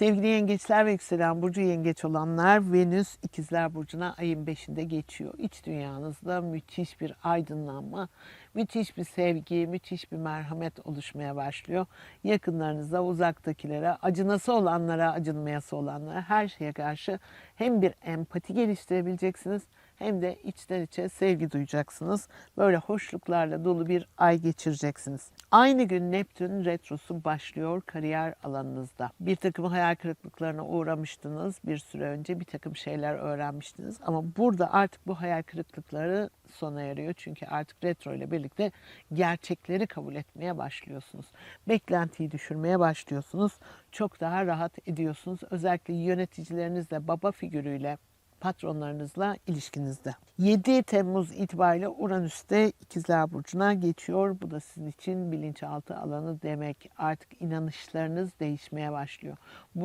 Sevgili yengeçler ve yükselen burcu yengeç olanlar Venüs ikizler burcuna ayın 5'inde geçiyor. İç dünyanızda müthiş bir aydınlanma, müthiş bir sevgi, müthiş bir merhamet oluşmaya başlıyor. Yakınlarınıza, uzaktakilere, acınası olanlara, acınmayası olanlara her şeye karşı hem bir empati geliştirebileceksiniz hem de içten içe sevgi duyacaksınız. Böyle hoşluklarla dolu bir ay geçireceksiniz. Aynı gün Neptün retrosu başlıyor kariyer alanınızda. Bir takım hayal kırıklıklarına uğramıştınız bir süre önce bir takım şeyler öğrenmiştiniz ama burada artık bu hayal kırıklıkları sona eriyor. Çünkü artık retro ile birlikte gerçekleri kabul etmeye başlıyorsunuz. Beklentiyi düşürmeye başlıyorsunuz. Çok daha rahat ediyorsunuz. Özellikle yöneticilerinizle, baba figürüyle, patronlarınızla ilişkinizde. 7 Temmuz itibariyle Uranüs'te İkizler Burcu'na geçiyor. Bu da sizin için bilinçaltı alanı demek. Artık inanışlarınız değişmeye başlıyor. Bu